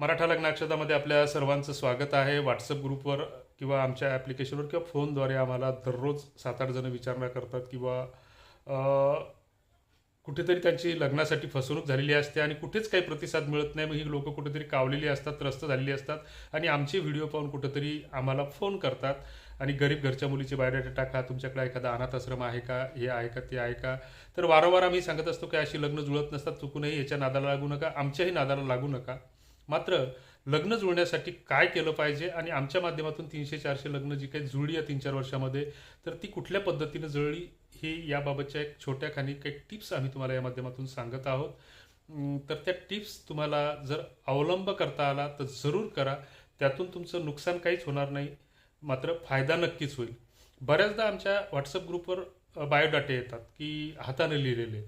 मराठा लग्नाक्षतामध्ये आपल्या सर्वांचं स्वागत आहे. व्हॉट्सअप ग्रुपवर किंवा आमच्या ॲप्लिकेशनवर किंवा फोनद्वारे आम्हाला दररोज सात आठ जणं विचारणा करतात किंवा कुठेतरी त्यांची लग्नासाठी फसवणूक झालेली असते आणि कुठेच काही प्रतिसाद मिळत नाही. मग ही लोक कुठेतरी कावलेली असतात त्रस्त झालेली असतात आणि आमचे व्हिडिओ पाहून कुठेतरी आम्हाला फोन करतात. आणि गरीब घरच्या मुलीची बायोडाटा टाका तुमच्याकडे एखादा अनाथ आश्रम आहे का हे आहे का ते आहे का? तर वारंवार आम्ही सांगत असतो की अशी लग्न जुळत नसतात. चुकूनही याच्या नादाला लागू नका आमच्याही नादाला लागू नका. मात्र लग्न जुळण्यासाठी काय केलं पाहिजे? आणि आमच्या माध्यमातून तीनशे चारशे लग्न जी काही जुळली आहे तीन चार वर्षामध्ये तर ती कुठल्या पद्धतीनं जुळली ही याबाबतच्या एक छोट्या खाणी काही टिप्स आम्ही तुम्हाला या माध्यमातून सांगत आहोत. तर त्या टिप्स तुम्हाला जर अवलंब करता आला तर जरूर करा. त्यातून तुमचं नुकसान काहीच होणार नाही. मात्र फायदा नक्कीच होईल. बऱ्याचदा आमच्या व्हॉट्सअप ग्रुपवर बायोडाटे येतात की हाताने लिहिलेले.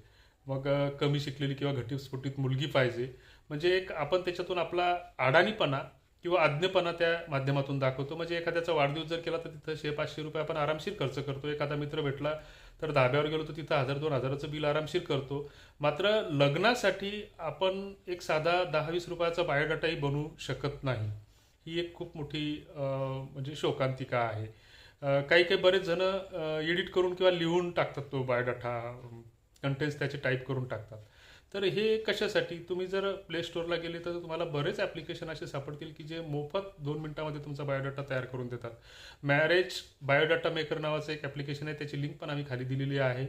मग कमी शिकलेली किंवा घटीस्फोटीत मुलगी पाहिजे. म्हणजे एक आपण त्याच्यातून आपला अडाणीपणा किंवा आज्ञपणा त्या माध्यमातून दाखवतो. म्हणजे एखाद्याचा वाढदिवस जर केला तर तिथं शे पाचशे रुपये आपण आरामशीर खर्च करतो. एखादा मित्र भेटला तर धाब्यावर गेलो तर तिथं हजार दोन हजाराचं बिल आरामशीर करतो. मात्र लग्नासाठी आपण एक साधा दहा वीस रुपयाचा बायोडाटाही बनवू शकत नाही. ही एक खूप मोठी म्हणजे शोकांतिका आहे. काही काही बरेच जण एडिट करून किंवा लिहून टाकतात तो बायोडाटा. कंटेंट्स त्याचे टाईप करून टाकतात. तर हे कशासाठी? तुम्ही जर प्ले स्टोअरला गेले तर तुम्हाला बरेच ॲप्लिकेशन असे सापडतील की जे मोफत दोन मिनिटामध्ये तुमचा बायोडाटा तयार करून देतात. मॅरेज बायोडाटा मेकर नावाचं एक ॲप्लिकेशन आहे त्याची लिंक पण आम्ही खाली दिलेली आहे.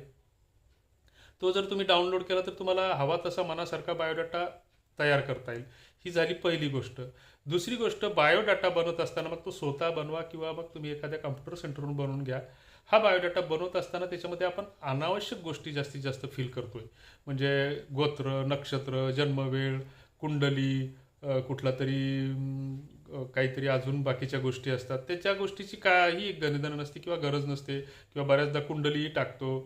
तो जर तुम्ही डाउनलोड केला तर तुम्हाला हवा तसा मनासारखा बायोडाटा तयार करता येईल. ही झाली पहिली गोष्ट. दुसरी गोष्ट बायोडाटा बनवत असताना मग तो स्वतः बनवा किंवा मग तुम्ही एखाद्या कम्प्युटर सेंटरवरून बनवून घ्या. हा बायोडाटा बनवत असताना त्याच्यामध्ये आपण अनावश्यक गोष्टी जास्तीत जास्त फील करतोय. म्हणजे गोत्र नक्षत्र जन्मवेळ कुंडली कुठला तरी काहीतरी अजून बाकीच्या गोष्टी असतात. त्याच्या गोष्टीची काही गणितन नसते किंवा गरज नसते किंवा बऱ्याचदा कुंडलीही टाकतो.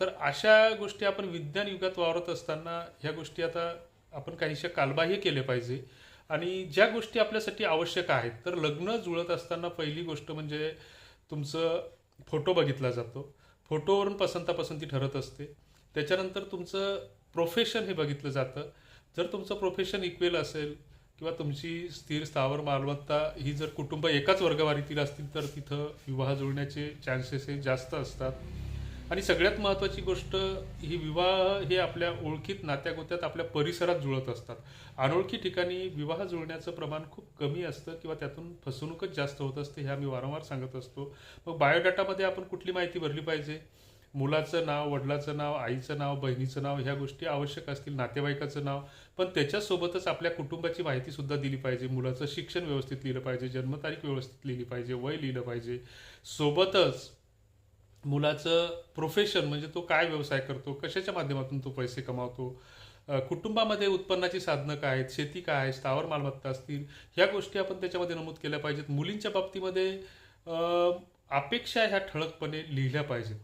तर अशा गोष्टी आपण विज्ञान युगात वावरत असताना ह्या गोष्टी आता आपण काहीशा कालबाह्य केले पाहिजे. आणि ज्या गोष्टी आपल्यासाठी आवश्यक आहेत तर लग्न जुळत असताना पहिली गोष्ट म्हणजे तुमचं फोटो बघितला जातो. फोटोवरून पसंतापसंती ठरत असते. त्याच्यानंतर तुमचं प्रोफेशन हे बघितलं जातं. जर तुमचं प्रोफेशन इक्वेल असेल किंवा तुमची स्थिर स्थावर मालमत्ता ही जर कुटुंब एकाच वर्गवारीतील असतील तर तिथं विवाह जुळण्याचे चान्सेस हे जास्त असतात. आणि सगळ्यात महत्त्वाची गोष्ट ही विवाह हे आपल्या ओळखीत नात्यागोत्यात आपल्या परिसरात जुळत असतात. अनोळखी ठिकाणी विवाह जुळण्याचं प्रमाण खूप कमी असतं किंवा त्यातून फसवणूकच जास्त होत असते हे आम्ही वारंवार सांगत असतो. मग बायोडाटामध्ये आपण कुठली माहिती भरली पाहिजे? मुलाचं नाव वडिलाचं नाव आईचं नाव बहिणीचं नाव ह्या गोष्टी आवश्यक असतील नातेवाईकाचं नाव पण त्याच्यासोबतच आपल्या कुटुंबाची माहिती सुद्धा दिली पाहिजे. मुलाचं शिक्षण व्यवस्थित लिहिलं पाहिजे जन्मतारीख व्यवस्थित लिहिली पाहिजे वय लिहिलं पाहिजे. सोबतच मुलाचं प्रोफेशन म्हणजे तो काय व्यवसाय करतो कशाच्या माध्यमातून तो पैसे कमावतो कुटुंबामध्ये उत्पन्नाची साधनं काय आहेत शेती काय आहे स्थावर मालमत्ता असतील ह्या गोष्टी आपण त्याच्यामध्ये नमूद केल्या पाहिजेत. मुलींच्या बाबतीमध्ये अपेक्षा ह्या ठळकपणे लिहिल्या पाहिजेत.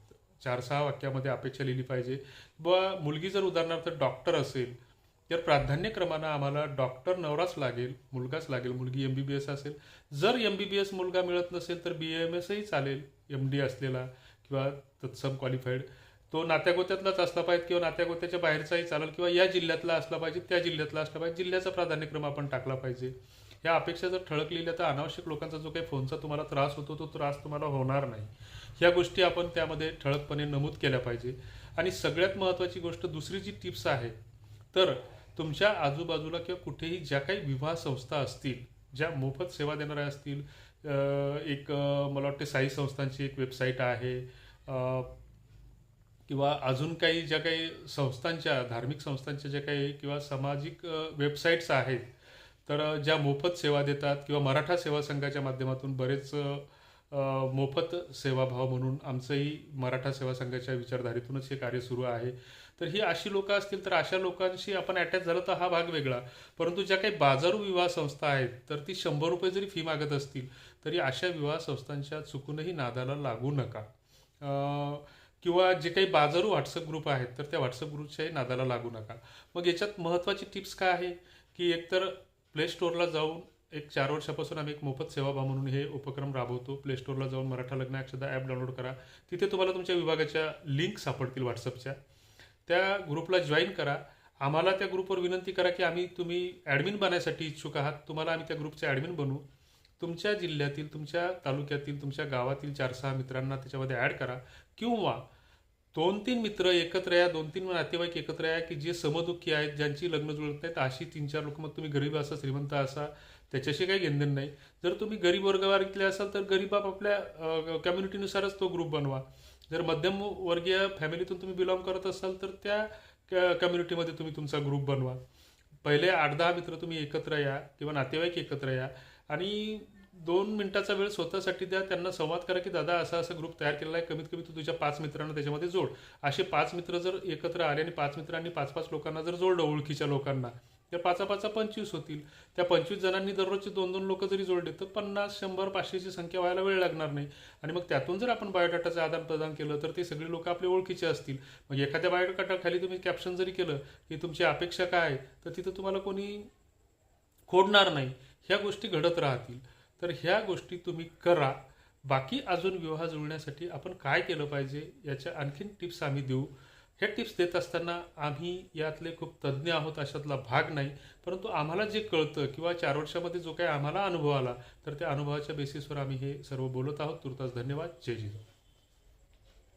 चार सहा वाक्यामध्ये अपेक्षा लिहिली पाहिजे. व मुलगी जर उदाहरणार्थ डॉक्टर असेल तर प्राधान्यक्रमानं आम्हाला डॉक्टर नवराच लागेल मुलगाच लागेल मुलगी एम बी बी एस असेल. जर एम बी बी एस मुलगा मिळत नसेल तर बी एम एसही चालेल एम डी असलेला. किंवा तत्सम क्वालिफाईड तो नात्यागोत्यातलाच असला पाहिजे किंवा नात्यागोत्याच्या बाहेरचाही चालेल किंवा या जिल्ह्यातला असला पाहिजे त्या जिल्ह्यातला असला पाहिजे जिल्ह्याचा प्राधान्यक्रम आपण टाकला पाहिजे. या अपेक्षा जर ठळक लिहिल्या तर अनावश्यक लोकांचा जो काही फोनचा तुम्हाला त्रास होतो तो त्रास तुम्हाला होणार नाही. ह्या गोष्टी आपण त्यामध्ये ठळकपणे नमूद केल्या पाहिजे. आणि सगळ्यात महत्त्वाची गोष्ट दुसरी जी टिप्स आहे तर तुमच्या आजूबाजूला किंवा कुठेही ज्या काही विवाह संस्था असतील ज्या मोफत सेवा देणाऱ्या असतील एक मला वाटते साई संस्थांची एक वेबसाईट आहे. किंवा अजून काही ज्या काही संस्थांच्या धार्मिक संस्थांच्या ज्या काही किंवा सामाजिक वेबसाईट्स आहेत तर ज्या मोफत सेवा देतात किंवा मराठा सेवा संघाच्या माध्यमातून बरेच मोफत सेवाभाव म्हणून आमचंही मराठा सेवा संघाच्या विचारधारेतूनच हे कार्य सुरू आहे. तर ही अशी लोकं असतील तर अशा लोकांशी आपण अटॅच झालं तर हा भाग वेगळा. परंतु ज्या काही बाजारू विवाह संस्था आहेत तर ती शंभर रुपये जरी फी मागत असतील तरी अशा विवाह संस्थांच्या चुकूनही नादाला लागू नका. किंवा जे काही बाजारू व्हॉट्सअप ग्रुप आहेत तर त्या व्हॉट्सअप ग्रुपच्याही नादाला लागू नका. मग याच्यात महत्त्वाची टिप्स काय आहे? की एकतर प्ले स्टोअरला जाऊन एक चार वर्षापासून आम्ही एक मोफत सेवाभाव म्हणून हे उपक्रम राबवतो. प्ले स्टोअरला जाऊन मराठा लग्न अक्षदा ॲप डाउनलोड करा. तिथे तुम्हाला तुमच्या विभागाच्या लिंक सापडतील व्हॉट्सअपच्या त्या ग्रुपला जॉईन करा. आम्हाला त्या ग्रुपवर विनंती करा की आम्ही तुम्ही ॲडमिन बनायसाठी इच्छुक आहात. तुम्हाला आम्ही त्या ग्रुपचे ॲडमिन बनवू. तुमच्या जिल्ह्यातील तुमच्या तालुक्यातील तुमच्या गावातील चार सहा मित्रांना त्याच्यामध्ये ॲड करा. किंवा दोन तीन मित्र एकत्र या दोन तीन नातेवाईक एकत्र या की जे समदुःखी आहेत ज्यांची लग्न जुळत नाहीत अशी तीन चार लोक मग तुम्ही गरीब असा श्रीमंत असा त्याच्याशी काही घेणदेण नाही. जर तुम्ही गरीब वर्गवारीतले असाल तर गरीब आपल्या कम्युनिटीनुसारच तो ग्रुप बनवा. जर मध्यम वर्गीय फॅमिलीतून तुम्ही बिलॉंग करत असाल तर त्या कम्युनिटीमध्ये तुम्ही तुमचा ग्रुप बनवा. पहिले आठ दहा मित्र तुम्ही एकत्र या किंवा नातेवाईक एकत्र या. आणि दोन मिनिटाचा वेळ स्वतःसाठी द्या त्यांना संवाद करा की दादा असा असा ग्रुप तयार केलेला आहे कमीत कमी तू तुझ्या पाच मित्रांना त्याच्यामध्ये जोड. असे पाच मित्र जर एकत्र आले आणि पाच मित्रांनी पाच पाच लोकांना जर जोडलं ओळखीच्या लोकांना तर पाचा पाचा पंचवीस होतील. त्या पंचवीस जणांनी दररोजचे दोन दोन लोक जरी जोडले तर पन्नास शंभर पाचशेची संख्या व्हायला वेळ लागणार नाही. आणि मग त्यातून जर आपण बायोडाटाचं आदान प्रदान केलं तर ते सगळे लोक आपले ओळखीचे असतील. मग एखाद्या बायोडाटाखाली तुम्ही कॅप्शन जरी केलं की तुमची अपेक्षा काय? आहे तर तिथं तुम्हाला कोणी खोडणार नाही. ह्या गोष्टी घडत राहतील. तर ह्या गोष्टी तुम्ही करा. बाकी अजून विवाह जुळण्यासाठी आपण काय केलं पाहिजे याच्या आणखीन टिप्स आम्ही देऊ. ह्या टिप्स देत असताना आम्ही यातले खूप तज्ज्ञ आहोत अशातला भाग नाही. परंतु आम्हाला जे कळतं किंवा चार वर्षामध्ये जो काही आम्हाला अनुभव आला तर त्या अनुभवाच्या बेसिसवर आम्ही हे सर्व बोलत आहोत. तुर्तास धन्यवाद. जय जिजाऊ.